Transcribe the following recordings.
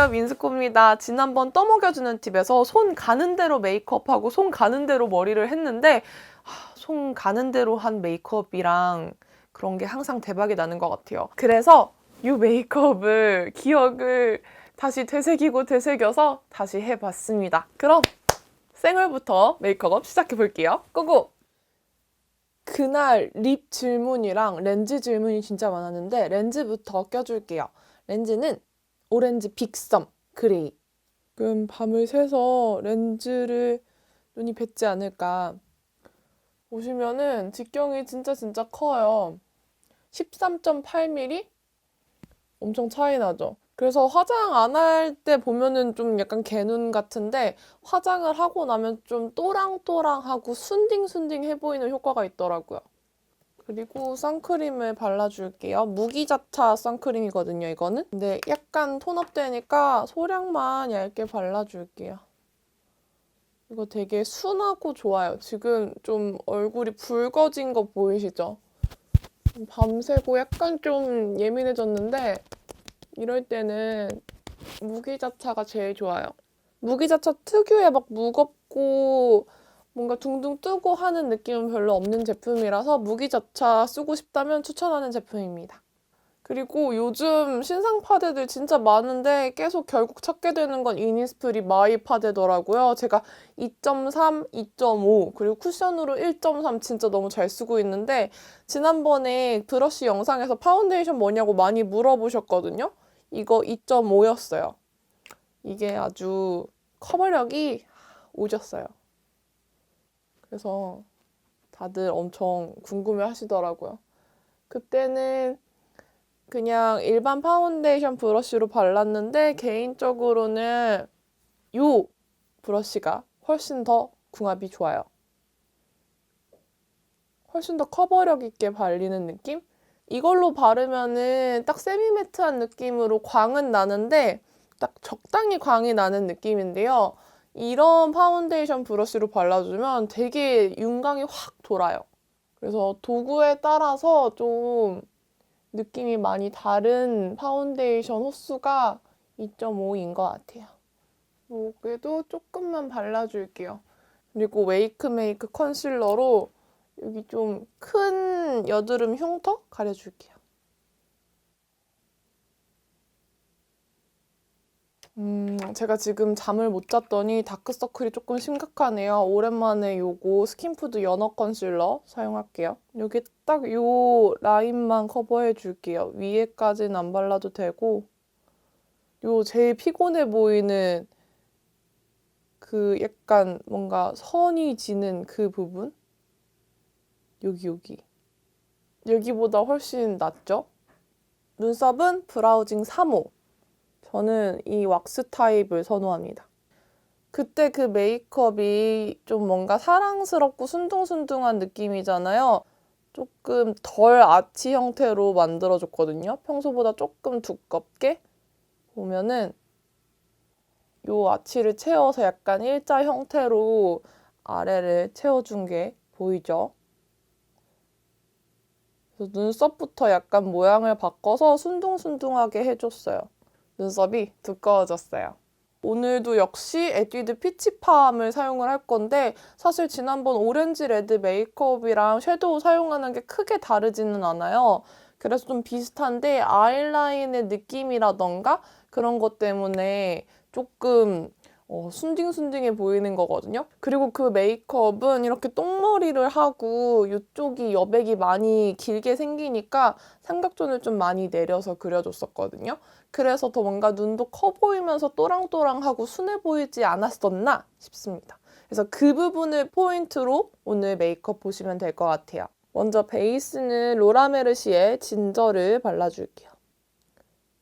안녕하세요 민스코입니다. 지난번 떠먹여주는 팁에서 손 가는 대로 메이크업하고 손 가는 대로 머리를 했는데 하, 손 가는 대로 한 메이크업이랑 그런 게 항상 대박이 나는 것 같아요. 그래서 이 메이크업을 기억을 다시 되새기고 되새겨서 다시 해봤습니다. 그럼 생얼부터 메이크업 시작해 볼게요. 고고! 그날 립 질문이랑 렌즈 질문이 진짜 많았는데 렌즈부터 껴줄게요. 렌즈는 오렌지 빅썸 그레이. 지금 밤을 새서 렌즈를 눈이 뱉지 않을까. 보시면은 직경이 진짜 진짜 커요. 13.8mm? 엄청 차이 나죠? 그래서 화장 안 할 때 보면은 좀 약간 개눈 같은데 화장을 하고 나면 좀 또랑또랑하고 순딩순딩해 보이는 효과가 있더라고요. 그리고 선크림을 발라줄게요. 무기자차 선크림이거든요, 이거는. 근데 약간 톤업 되니까 소량만 얇게 발라줄게요. 이거 되게 순하고 좋아요. 지금 좀 얼굴이 붉어진 거 보이시죠? 밤새고 약간 좀 예민해졌는데 이럴 때는 무기자차가 제일 좋아요. 무기자차 특유의 막 무겁고 뭔가 둥둥 뜨고 하는 느낌은 별로 없는 제품이라서 무기 자차 쓰고 싶다면 추천하는 제품입니다. 그리고 요즘 신상 파데들 진짜 많은데 계속 결국 찾게 되는 건 이니스프리 마이 파데더라고요. 제가 2.3, 2.5 그리고 쿠션으로 1.3 진짜 너무 잘 쓰고 있는데 지난번에 브러쉬 영상에서 파운데이션 뭐냐고 많이 물어보셨거든요. 이거 2.5였어요. 이게 아주 커버력이 오졌어요. 그래서 다들 엄청 궁금해 하시더라고요. 그때는 그냥 일반 파운데이션 브러쉬로 발랐는데 개인적으로는 요 브러쉬가 훨씬 더 궁합이 좋아요. 훨씬 더 커버력 있게 발리는 느낌? 이걸로 바르면은 딱 세미매트한 느낌으로 광은 나는데 딱 적당히 광이 나는 느낌인데요. 이런 파운데이션 브러쉬로 발라주면 되게 윤광이 확 돌아요. 그래서 도구에 따라서 좀 느낌이 많이 다른 파운데이션 호수가 2.5인 것 같아요. 여기도 조금만 발라줄게요. 그리고 웨이크 메이크 컨실러로 여기 좀 큰 여드름 흉터 가려줄게요. 음, 제가 지금 잠을 못 잤더니 다크서클이 조금 심각하네요. 오랜만에 요거 스킨푸드 연어 컨실러 사용할게요. 여기 딱 요 라인만 커버해 줄게요. 위에까지는 안 발라도 되고 요 제일 피곤해 보이는 그 약간 뭔가 선이 지는 그 부분 여기 여기 여기보다 훨씬 낫죠? 눈썹은 브라우징 3호 저는 이 왁스 타입을 선호합니다. 그때 그 메이크업이 좀 뭔가 사랑스럽고 순둥순둥한 느낌이잖아요. 조금 덜 아치 형태로 만들어줬거든요. 평소보다 조금 두껍게 보면은 요 아치를 채워서 약간 일자 형태로 아래를 채워준 게 보이죠? 눈썹부터 약간 모양을 바꿔서 순둥순둥하게 해줬어요. 눈썹이 두꺼워졌어요. 오늘도 역시 에뛰드 피치팜을 사용을 할 건데 사실 지난번 오렌지 레드 메이크업이랑 섀도우 사용하는 게 크게 다르지는 않아요. 그래서 좀 비슷한데 아이라인의 느낌이라던가 그런 것 때문에 조금 어, 순딩순딩해 보이는 거거든요. 그리고 그 메이크업은 이렇게 똥머리를 하고 이쪽이 여백이 많이 길게 생기니까 삼각존을 좀 많이 내려서 그려줬었거든요. 그래서 더 뭔가 눈도 커 보이면서 또랑또랑하고 순해 보이지 않았었나 싶습니다. 그래서 그 부분을 포인트로 오늘 메이크업 보시면 될 것 같아요. 먼저 베이스는 로라메르시의 진저를 발라줄게요.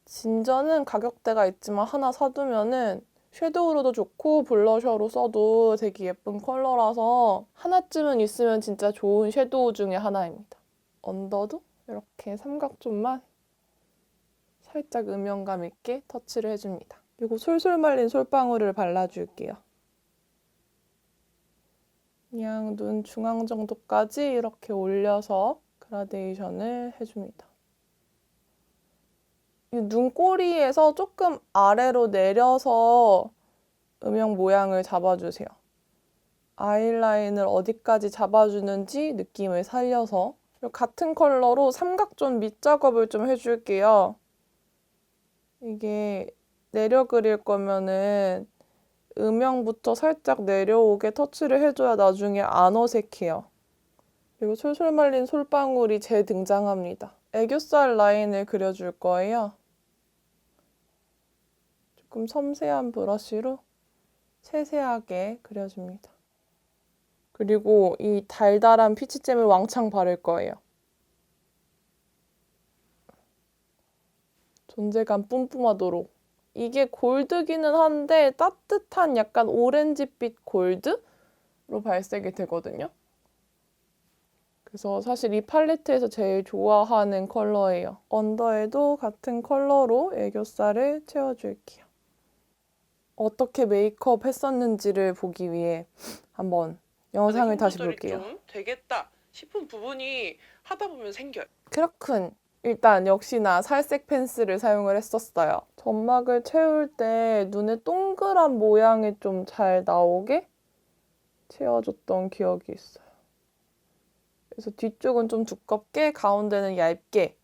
진저는 가격대가 있지만 하나 사두면은 섀도우로도 좋고 블러셔로 써도 되게 예쁜 컬러라서 하나쯤은 있으면 진짜 좋은 섀도우 중에 하나입니다. 언더도 이렇게 삼각존만 살짝 음영감 있게 터치를 해줍니다. 그리고 솔솔 말린 솔방울을 발라줄게요. 그냥 눈 중앙 정도까지 이렇게 올려서 그라데이션을 해줍니다. 이 눈꼬리에서 조금 아래로 내려서 음영 모양을 잡아주세요. 아이라인을 어디까지 잡아주는지 느낌을 살려서 같은 컬러로 삼각존 밑작업을 좀 해줄게요. 이게 내려 그릴 거면은 음영부터 살짝 내려오게 터치를 해줘야 나중에 안 어색해요. 그리고 솔솔 말린 솔방울이 재등장합니다. 애교살 라인을 그려줄 거예요. 조금 섬세한 브러쉬로 세세하게 그려줍니다. 그리고 이 달달한 피치잼을 왕창 바를 거예요. 존재감 뿜뿜하도록. 이게 골드기는 한데 따뜻한 약간 오렌지빛 골드로 발색이 되거든요. 그래서 사실 이 팔레트에서 제일 좋아하는 컬러예요. 언더에도 같은 컬러로 애교살을 채워줄게요. 어떻게 메이크업 했었는지를 보기 위해 한번 영상을 다시 볼게요. 좀 되겠다 싶은 부분이 하다 보면 생겨요. 그렇군. 일단 역시나 살색 펜슬을 사용을 했었어요. 점막을 채울 때 눈에 동그란 모양이 좀 잘 나오게 채워줬던 기억이 있어요. 그래서 뒤쪽은 좀 두껍게, 가운데는 얇게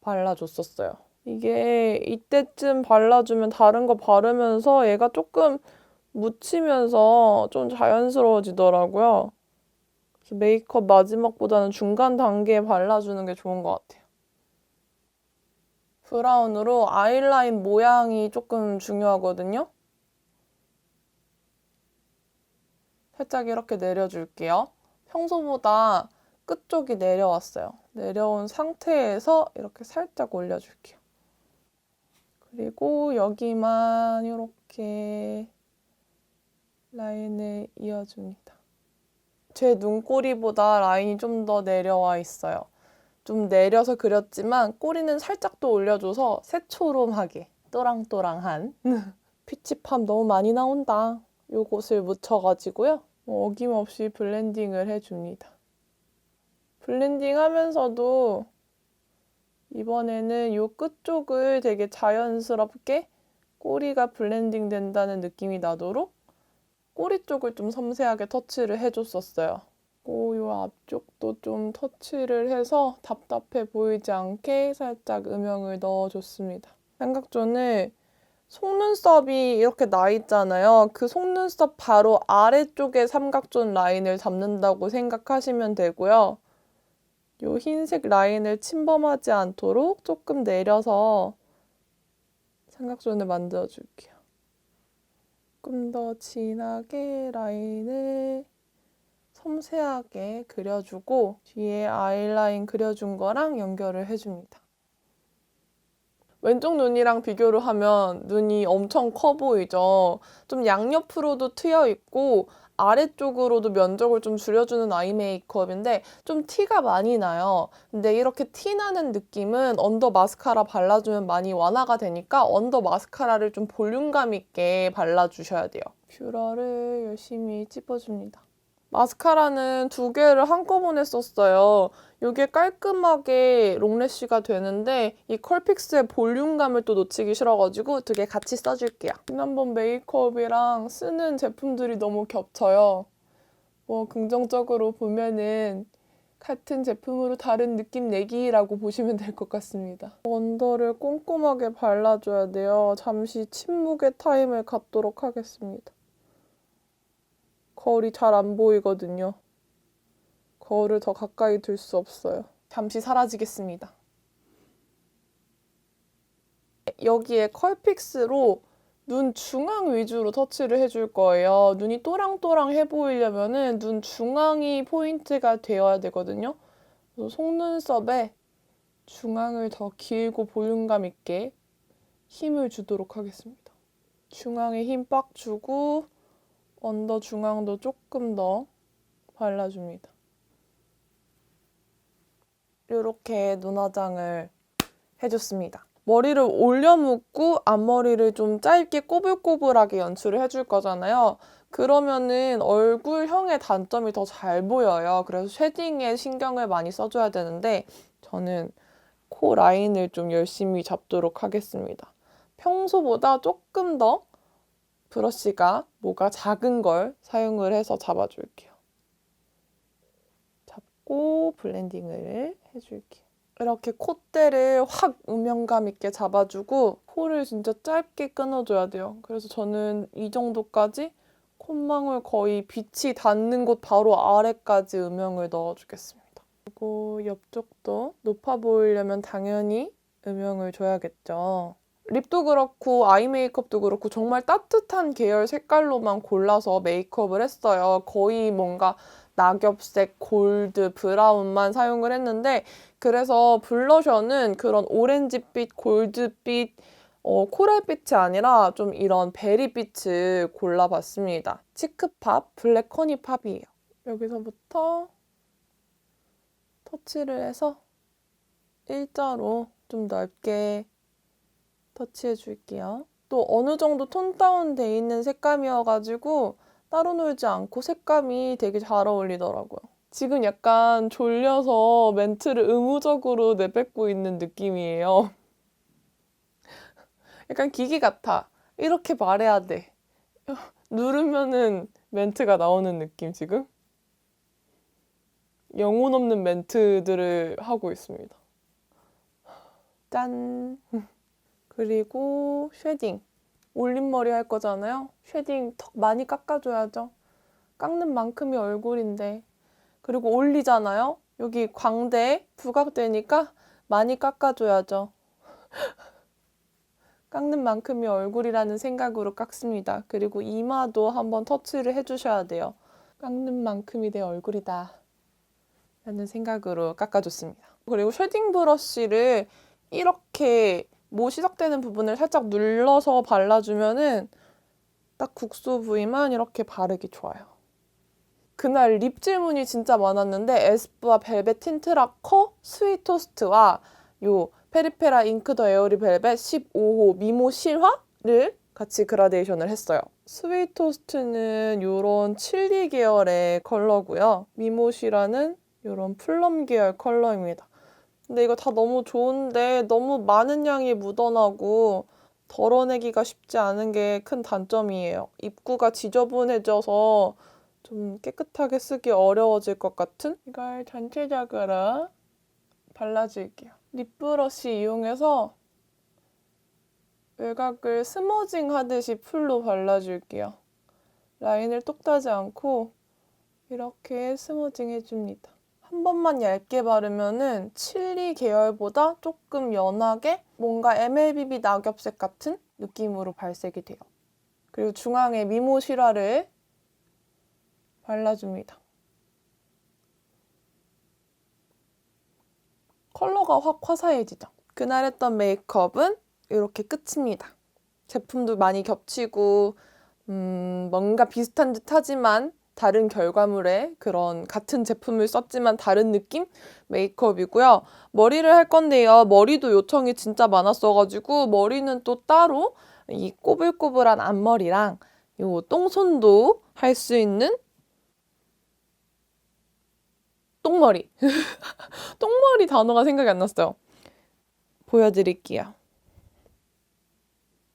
발라줬었어요. 이게 이때쯤 발라주면 다른 거 바르면서 얘가 조금 묻히면서 좀 자연스러워지더라고요. 메이크업 마지막보다는 중간 단계에 발라주는 게 좋은 것 같아요. 브라운으로 아이라인 모양이 조금 중요하거든요. 살짝 이렇게 내려줄게요. 평소보다 끝쪽이 내려왔어요. 내려온 상태에서 이렇게 살짝 올려줄게요. 그리고 여기만 이렇게 라인을 이어줍니다. 제 눈꼬리보다 라인이 좀 더 내려와 있어요. 좀 내려서 그렸지만 꼬리는 살짝 더 올려줘서 새초롬하게 또랑또랑한 피치팜 너무 많이 나온다. 요것을 묻혀가지고요. 뭐 어김없이 블렌딩을 해줍니다. 블렌딩 하면서도 이번에는 요 끝쪽을 되게 자연스럽게 꼬리가 블렌딩 된다는 느낌이 나도록 꼬리 쪽을 좀 섬세하게 터치를 해줬었어요. 그리고 요 앞쪽도 좀 터치를 해서 답답해 보이지 않게 살짝 음영을 넣어줬습니다. 삼각존을 속눈썹이 이렇게 나 있잖아요. 그 속눈썹 바로 아래쪽에 삼각존 라인을 잡는다고 생각하시면 되고요. 요 흰색 라인을 침범하지 않도록 조금 내려서 삼각존을 만들어 줄게요. 조금 더 진하게 라인을 섬세하게 그려주고 뒤에 아이라인 그려준 거랑 연결을 해줍니다. 왼쪽 눈이랑 비교를 하면 눈이 엄청 커 보이죠? 좀 양옆으로도 트여 있고 아래쪽으로도 면적을 좀 줄여주는 아이 메이크업인데 좀 티가 많이 나요. 근데 이렇게 티 나는 느낌은 언더 마스카라 발라주면 많이 완화가 되니까 언더 마스카라를 좀 볼륨감 있게 발라주셔야 돼요. 뷰러를 열심히 찝어줍니다. 마스카라는 두 개를 한꺼번에 썼어요. 이게 깔끔하게 롱래쉬가 되는데 이 컬픽스의 볼륨감을 또 놓치기 싫어가지고 두 개 같이 써줄게요. 지난번 메이크업이랑 쓰는 제품들이 너무 겹쳐요. 뭐 긍정적으로 보면은 같은 제품으로 다른 느낌 내기라고 보시면 될 것 같습니다. 원더를 꼼꼼하게 발라줘야 돼요. 잠시 침묵의 타임을 갖도록 하겠습니다. 거울이 잘 안 보이거든요. 거울을 더 가까이 둘 수 없어요. 잠시 사라지겠습니다. 여기에 컬픽스로 눈 중앙 위주로 터치를 해줄 거예요. 눈이 또랑또랑해 보이려면은 눈 중앙이 포인트가 되어야 되거든요. 속눈썹에 중앙을 더 길고 볼륨감 있게 힘을 주도록 하겠습니다. 중앙에 힘 빡 주고 언더 중앙도 조금 더 발라줍니다. 이렇게 눈화장을 해줬습니다. 머리를 올려 묶고 앞머리를 좀 짧게 꼬불꼬불하게 연출을 해줄 거잖아요. 그러면은 얼굴형의 단점이 더 잘 보여요. 그래서 쉐딩에 신경을 많이 써줘야 되는데 저는 코 라인을 좀 열심히 잡도록 하겠습니다. 평소보다 조금 더 브러쉬가 뭐가 작은 걸 사용을 해서 잡아줄게요. 잡고 블렌딩을 해줄게요. 이렇게 콧대를 확 음영감 있게 잡아주고 코를 진짜 짧게 끊어줘야 돼요. 그래서 저는 이 정도까지 콧망울 거의 빛이 닿는 곳 바로 아래까지 음영을 넣어주겠습니다. 그리고 옆쪽도 높아 보이려면 당연히 음영을 줘야겠죠. 립도 그렇고 아이 메이크업도 그렇고 정말 따뜻한 계열 색깔로만 골라서 메이크업을 했어요. 거의 뭔가 낙엽색, 골드, 브라운만 사용을 했는데 그래서 블러셔는 그런 오렌지빛, 골드빛, 어, 코랄빛이 아니라 좀 이런 베리빛을 골라봤습니다. 치크팝, 블랙 허니팝이에요. 여기서부터 터치를 해서 일자로 좀 넓게 터치해 줄게요. 또 어느 정도 톤 다운돼 있는 색감이어가지고 따로 놀지 않고 색감이 되게 잘 어울리더라고요. 지금 약간 졸려서 멘트를 의무적으로 내뱉고 있는 느낌이에요. 약간 기기 같아. 이렇게 말해야 돼. 누르면은 멘트가 나오는 느낌 지금? 영혼 없는 멘트들을 하고 있습니다. 짠. 그리고 쉐딩. 올림머리 할 거잖아요. 쉐딩 턱 많이 깎아줘야죠. 깎는 만큼이 얼굴인데. 그리고 올리잖아요. 여기 광대 부각되니까 많이 깎아줘야죠. 깎는 만큼이 얼굴이라는 생각으로 깎습니다. 그리고 이마도 한번 터치를 해주셔야 돼요. 깎는 만큼이 내 얼굴이다. 라는 생각으로 깎아줬습니다. 그리고 쉐딩 브러쉬를 이렇게 모 시작되는 부분을 살짝 눌러서 발라주면은 딱 국소 부위만 이렇게 바르기 좋아요. 그날 립 질문이 진짜 많았는데 에스쁘아 벨벳 틴트 라커 스윗 토스트와 요 페리페라 잉크 더 에어리 벨벳 15호 미모 실화를 같이 그라데이션을 했어요. 스윗 토스트는 요런 칠리 계열의 컬러고요. 미모 실화는 요런 플럼 계열 컬러입니다. 근데 이거 다 너무 좋은데 너무 많은 양이 묻어나고 덜어내기가 쉽지 않은 게 큰 단점이에요. 입구가 지저분해져서 좀 깨끗하게 쓰기 어려워질 것 같은? 이걸 전체적으로 발라줄게요. 립브러쉬 이용해서 외곽을 스머징 하듯이 풀로 발라줄게요. 라인을 똑 따지 않고 이렇게 스머징 해줍니다. 한 번만 얇게 바르면은 칠리 계열보다 조금 연하게 뭔가 MLBB 낙엽색 같은 느낌으로 발색이 돼요. 그리고 중앙에 미모 실화를 발라줍니다. 컬러가 확 화사해지죠. 그날 했던 메이크업은 이렇게 끝입니다. 제품도 많이 겹치고 음, 뭔가 비슷한 듯 하지만 다른 결과물의 그런 같은 제품을 썼지만 다른 느낌 메이크업이고요. 머리를 할 건데요. 머리도 요청이 진짜 많았어가지고 머리는 또 따로 이 꼬불꼬불한 앞머리랑 요 똥손도 할 수 있는 똥머리. 똥머리 단어가 생각이 안 났어요. 보여드릴게요.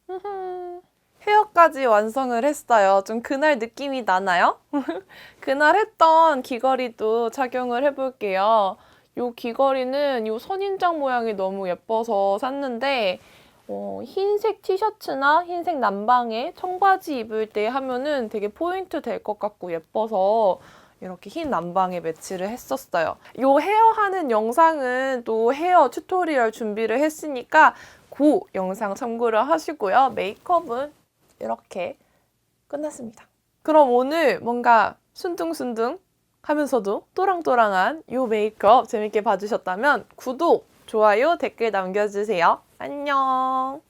헤어까지 완성을 했어요. 좀 그날 느낌이 나나요? 그날 했던 귀걸이도 착용을 해볼게요. 요 귀걸이는 요 선인장 모양이 너무 예뻐서 샀는데 어, 흰색 티셔츠나 흰색 남방에 청바지 입을 때 하면은 되게 포인트 될 것 같고 예뻐서 이렇게 흰 남방에 매치를 했었어요. 요 헤어 하는 영상은 또 헤어 튜토리얼 준비를 했으니까 그 영상 참고를 하시고요. 메이크업은 이렇게 끝났습니다. 그럼 오늘 뭔가 순둥순둥 하면서도 또랑또랑한 요 메이크업 재밌게 봐주셨다면 구독, 좋아요, 댓글 남겨주세요. 안녕!